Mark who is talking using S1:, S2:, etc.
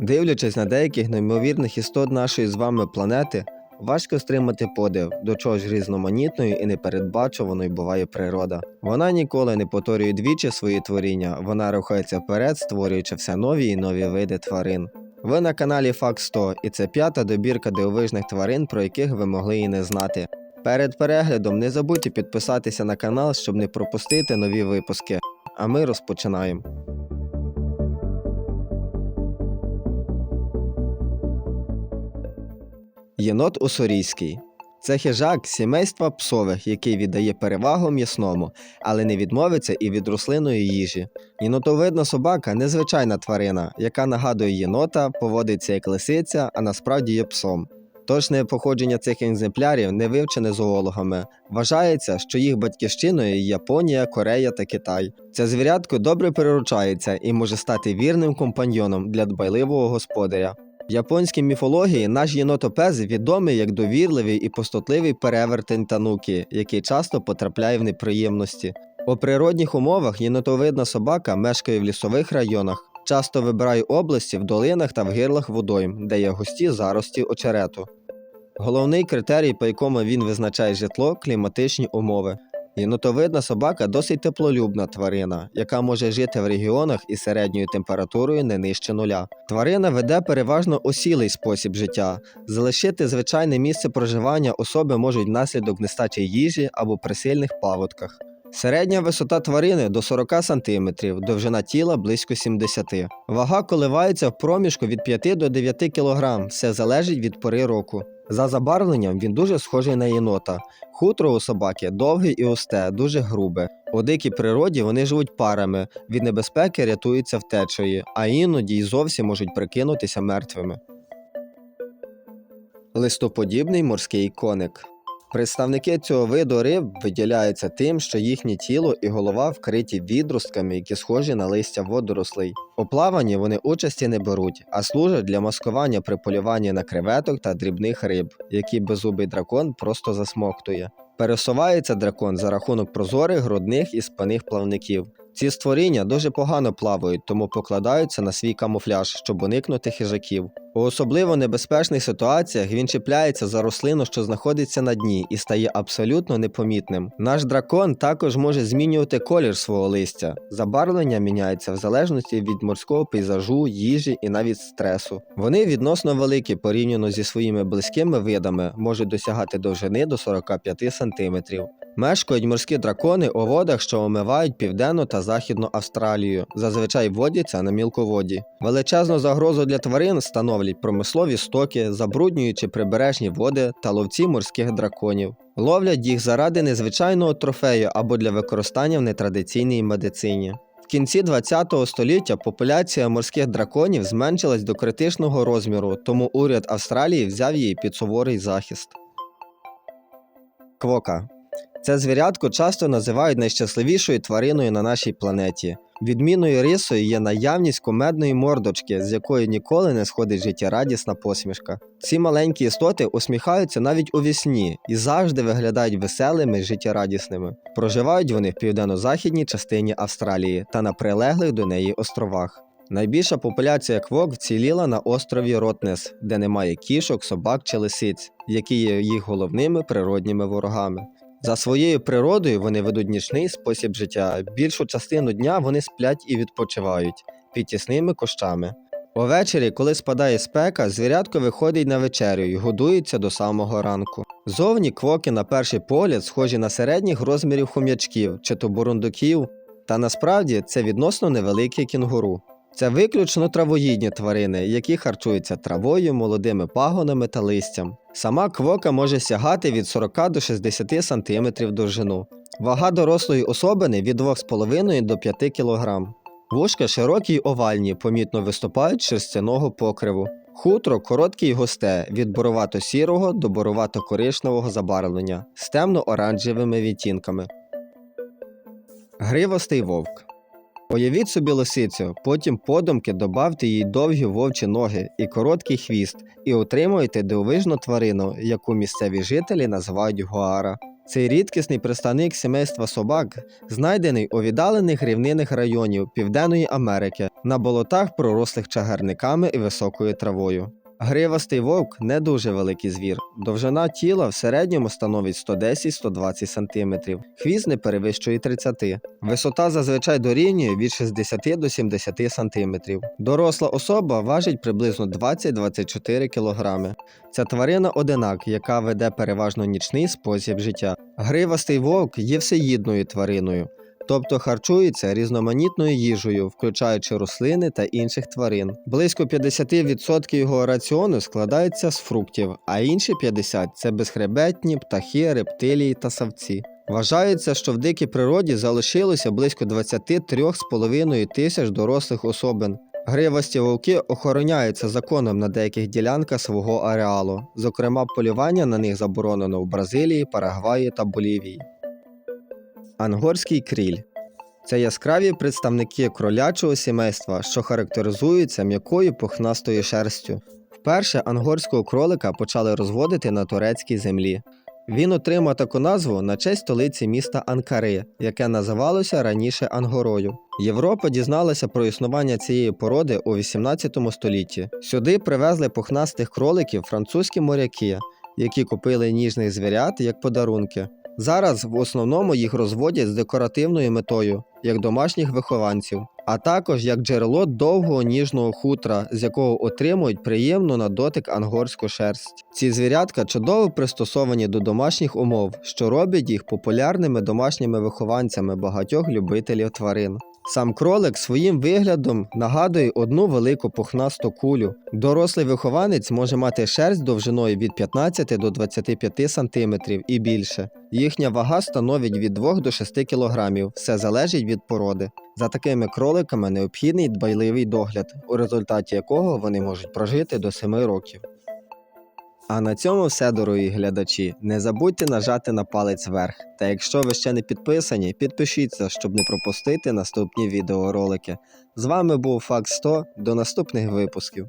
S1: Дивлячись на деяких неймовірних істот нашої з вами планети, важко стримати подив, до чого ж різноманітною і непередбачуваною буває природа. Вона ніколи не повторює двічі свої творіння, вона рухається вперед, створюючи все нові і нові види тварин. Ви на каналі Факт 100 і це п'ята добірка дивовижних тварин, про яких ви могли і не знати. Перед переглядом не забудьте підписатися на канал, щоб не пропустити нові випуски. А ми розпочинаємо. Єнот Уссурійський це хижак сімейства псових, який віддає перевагу м'ясному, але не відмовиться і від рослинної їжі. Єнотовидна собака незвичайна тварина, яка нагадує єнота, поводиться як лисиця, а насправді є псом. Точне походження цих екземплярів не вивчене зоологами. Вважається, що їх батьківщиною є Японія, Корея та Китай. Це звірятко добре переручається і може стати вірним компаньйоном для дбайливого господаря. В японській міфології наш єнотопез відомий як довірливий і пустотливий перевертень тануки, який часто потрапляє в неприємності. У природних умовах єнотовидна собака мешкає в лісових районах, часто вибирає області в долинах та в гирлах водойм, де є густі зарості очерету. Головний критерій, по якому він визначає житло кліматичні умови. Єнотовидна собака досить теплолюбна тварина, яка може жити в регіонах із середньою температурою не нижче нуля. Тварина веде переважно осілий спосіб життя. Залишити звичайне місце проживання особи можуть внаслідок нестачі їжі або при сильних паводках. Середня висота тварини до 40 см, довжина тіла близько 70 Вага коливається в проміжку від 5 до 9 кг, все залежить від пори року. За забарвленням він дуже схожий на єнота. Хутро у собаки довге і осте, дуже грубе. У дикій природі вони живуть парами, від небезпеки рятуються втечею, а іноді й зовсім можуть прикинутися мертвими. Листоподібний морський коник. Представники цього виду риб виділяються тим, що їхнє тіло і голова вкриті відростками, які схожі на листя водорослей. У плаванні вони участі не беруть, а служать для маскування при полюванні на креветок та дрібних риб, які беззубий дракон просто засмоктує. Пересувається дракон за рахунок прозорих, грудних і спинних плавників. Ці створіння дуже погано плавають, тому покладаються на свій камуфляж, щоб уникнути хижаків. У особливо небезпечних ситуаціях він чіпляється за рослину, що знаходиться на дні, і стає абсолютно непомітним. Наш дракон також може змінювати колір свого листя. Забарвлення міняється в залежності від морського пейзажу, їжі і навіть стресу. Вони відносно великі порівняно зі своїми близькими видами, можуть досягати довжини до 45 см. Мешкають морські дракони у водах, що омивають південну та західну Австралію, зазвичай водяться на мілководі. Величезну загрозу для тварин становлять промислові стоки, забруднюючи прибережні води та ловці морських драконів. Ловлять їх заради незвичайного трофею або для використання в нетрадиційній медицині. В кінці ХХ століття популяція морських драконів зменшилась до критичного розміру, тому уряд Австралії взяв її під суворий захист. Квока це звірятко часто називають найщасливішою твариною на нашій планеті. Відмінною рисою є наявність кумедної мордочки, з якої ніколи не сходить життєрадісна посмішка. Ці маленькі істоти усміхаються навіть у вісні і завжди виглядають веселими, життєрадісними. Проживають вони в південно-західній частині Австралії та на прилеглих до неї островах. Найбільша популяція квок вціліла на острові Ротнес, де немає кішок, собак чи лисиць, які є їх головними природніми ворогами. За своєю природою вони ведуть нічний спосіб життя. Більшу частину дня вони сплять і відпочивають під тісними кущами. Увечері, коли спадає спека, звірятко виходить на вечерю і годується до самого ранку. Зовні квоки на перший погляд схожі на середніх розмірів хом'ячків чи то бурундуків, та насправді це відносно невеликі кінгуру. Це виключно травоїдні тварини, які харчуються травою, молодими пагонами та листям. Сама квока може сягати від 40 до 60 см довжину. Вага дорослої особини від 2,5 до 5 кг. Вушка широкі й овальні, помітно виступають шерстяного покриву. Хутро коротке й густе, від боровато-сірого до боровато-коричневого забарвлення з темно-оранжевими відтінками. Гривостий вовк. Уявіть собі лисицю, потім подумки добавте їй довгі вовчі ноги і короткий хвіст, і отримуєте дивовижну тварину, яку місцеві жителі називають гуара. Цей рідкісний представник сімейства собак знайдений у віддалених рівнинних районів Південної Америки на болотах, пророслих чагарниками і високою травою. Гривастий вовк не дуже великий звір. Довжина тіла в середньому становить 110-120 см. Хвіст не перевищує 30 Висота зазвичай дорівнює від 60 до 70 см. Доросла особа важить приблизно 20-24 кг. Ця тварина одинак, яка веде переважно нічний спосіб життя. Гривастий вовк є всеїдною твариною, тобто харчується різноманітною їжею, включаючи рослини та інших тварин. Близько 50% його раціону складається з фруктів, а інші 50% це безхребетні, птахи, рептилії та савці. Вважається, що в дикій природі залишилося близько 23,5 тисяч дорослих особин. Гривасті вовки охороняються законом на деяких ділянках свого ареалу, зокрема, полювання на них заборонено в Бразилії, Парагваї та Болівії. Ангорський кріль це яскраві представники кролячого сімейства, що характеризуються м'якою пухнастою шерстю. Вперше ангорського кролика почали розводити на турецькій землі. Він отримав таку назву на честь столиці міста Анкари, яке називалося раніше Ангорою. Європа дізналася про існування цієї породи у 18 столітті. Сюди привезли пухнастих кроликів французькі моряки, які купили ніжних звірят як подарунки. Зараз в основному їх розводять з декоративною метою, як домашніх вихованців, а також як джерело довгого ніжного хутра, з якого отримують приємну на дотик ангорську шерсть. Ці звірятка чудово пристосовані до домашніх умов, що робить їх популярними домашніми вихованцями багатьох любителів тварин. Сам кролик своїм виглядом нагадує одну велику пухнасту кулю. Дорослий вихованець може мати шерсть довжиною від 15 до 25 см і більше. Їхня вага становить від 2 до 6 кг, все залежить від породи. За такими кроликами необхідний дбайливий догляд, у результаті якого вони можуть прожити до 7 років. А на цьому все, дорогі глядачі. Не забудьте нажати на палець вверх. Та якщо ви ще не підписані, підпишіться, щоб не пропустити наступні відеоролики. З вами був Факт 100. До наступних випусків.